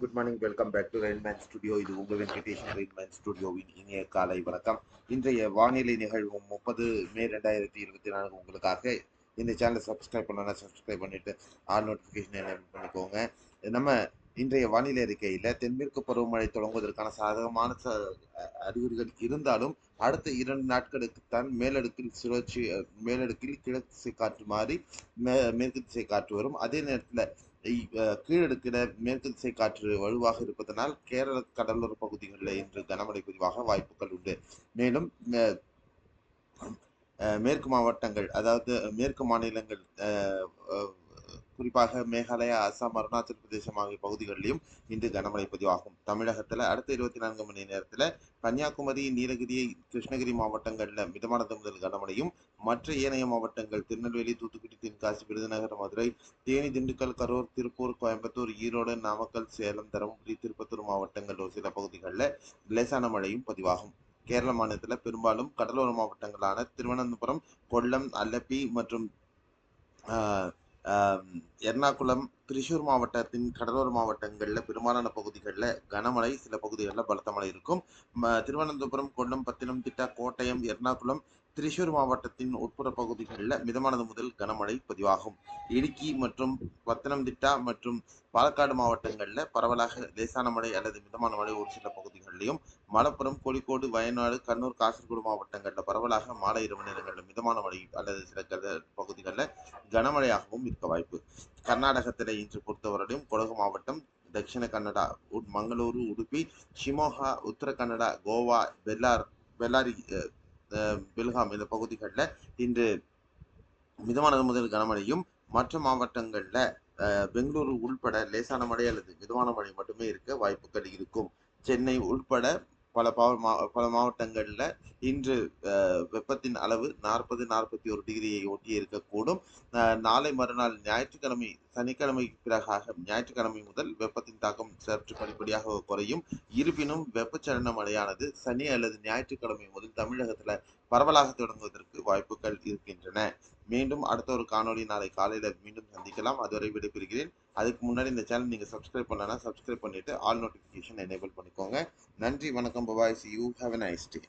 Good morning welcome back to Rainman studio இது உங்கள் Venkatesan Rainman ஸ்டுடியோவின் இனிய காலை வணக்கம். இன்றைய வானிலை நிகழ்வு முப்பது மே ரெண்டாயிரத்தி இருபத்தி நான்கு உங்களுக்காக. இந்த சேனலை சப்ஸ்கிரைப் பண்ணனா சப்ஸ்கிரைப் பண்ணிவிட்டு ஆல் நோட்டிஃபிகேஷன் எனேபிள் பண்ணிக்கோங்க. நம்ம இன்றைய வானிலை அறிக்கையில் தென்மேற்கு பருவமழை தொடங்குவதற்கான சாதகமான அறிகுறிகள் இருந்தாலும் அடுத்த இரண்டு நாட்களுக்கு தான் மேலடுக்கில் சுழற்சி மேலடுக்கில் கிழக்கு திசை காற்று மாறி மே மேற்கு திசை காற்று வரும். அதே நேரத்தில் கீழடுக்கிட மேற்கு திசை காற்று வலுவாக இருப்பதனால் கேரள கடலோர பகுதிகளில் இன்று கனமழை பதிவாக வாய்ப்புகள் உண்டு. மேலும் மேற்கு மாவட்டங்கள் அதாவது மேற்கு மாநிலங்கள் குறிப்பாக மேகாலயா அசாம் அருணாச்சல் பிரதேசம் ஆகிய பகுதிகளிலும் இன்று கனமழை பதிவாகும். தமிழகத்தில் அடுத்த இருபத்தி நான்கு மணி நேரத்தில் கன்னியாகுமரி நீலகிரி கிருஷ்ணகிரி மாவட்டங்களில் மிதமானது முதல் கனமழையும் மற்ற ஏனைய மாவட்டங்கள் திருநெல்வேலி தூத்துக்குடி தென்காசி விருதுநகர் மதுரை தேனி திண்டுக்கல் கரூர் திருப்பூர் கோயம்புத்தூர் ஈரோடு நாமக்கல் சேலம் தருமபுரி திருப்பத்தூர் மாவட்டங்கள் ஒரு சில பகுதிகளில் லேசான மழையும் பதிவாகும். கேரள மாநிலத்தில் பெரும்பாலும் கடலோர மாவட்டங்களான திருவனந்தபுரம் கொல்லம் அல்லப்பி மற்றும் எர்ணாகுளம் திரிசூர் மாவட்டத்தின் கடலோர மாவட்டங்களில் பெரும்பாலான பகுதிகளில் கனமழை சில பகுதிகளில் பலத்த மழை இருக்கும். திருவனந்தபுரம் கொல்லம் பத்தினம்திட்டா கோட்டயம் எர்ணாகுளம் திரிசூர் மாவட்டத்தின் உட்புற பகுதிகளில் மிதமானது முதல் கனமழை பதிவாகும். இடுக்கி மற்றும் பத்தனம்திட்டா மற்றும் பாலக்காடு மாவட்டங்களில் பரவலாக லேசான மழை அல்லது மிதமான மழை ஒரு சில பகுதிகளிலும் மலப்புரம் கோழிக்கோடு வயநாடு கண்ணூர் காசர்கோடு மாவட்டங்களில் பரவலாக மாலை இரவு நேரங்களில் மிதமான மழை அல்லது சில பகுதிகளில் கனமழையாகவும் இருக்க வாய்ப்பு. கர்நாடகத்தில் இன்று பொறுத்தவரையிலும் கொடகு மாவட்டம் தட்சிண கன்னடா மங்களூரு உடுப்பி ஷிமோகா உத்தர கன்னடா கோவா பெல்லார் பெல்லாரி பெல்காம் இந்த பகுதிகளில் இன்று மிதமானது முதல் கனமழையும் மற்ற மாவட்டங்களில் பெங்களூரு உள்பட லேசான மழை அல்லது மிதமான மழை மட்டுமே இருக்க வாய்ப்புகள் இருக்கும். சென்னை உள்பட பல மா பல மாவட்டங்களில் இன்று வெப்பத்தின் அளவு நாற்பது நாற்பத்தி ஒரு டிகிரியை ஒட்டி இருக்கக்கூடும் நாளை மறுநாள் ஞாயிற்றுக்கிழமை சனிக்கிழமைக்கு பிறகாக ஞாயிற்றுக்கிழமை முதல் வெப்பத்தின் தாக்கம் சற்று படிப்படியாக குறையும். இருப்பினும் வெப்பச்சலன மழையானது சனி அல்லது ஞாயிற்றுக்கிழமை முதல் தமிழகத்தில் பரவலாக தொடங்குவதற்கு வாய்ப்புகள் இருக்கின்றன. மீண்டும் அடுத்த ஒரு காணொலி நாளை காலையில் மீண்டும் சந்திக்கலாம். அதுவரை விடைபெறுகிறேன். அதுக்கு முன்னாடி இந்த சேனல் நீங்கள் சப்ஸ்கிரைப் பண்ணலன்னா சப்ஸ்கிரைப் பண்ணிவிட்டு ஆல் நோட்டிஃபிகேஷன் எனேபிள் பண்ணிக்கோங்க. நன்றி வணக்கம் bye bye see you have a nice day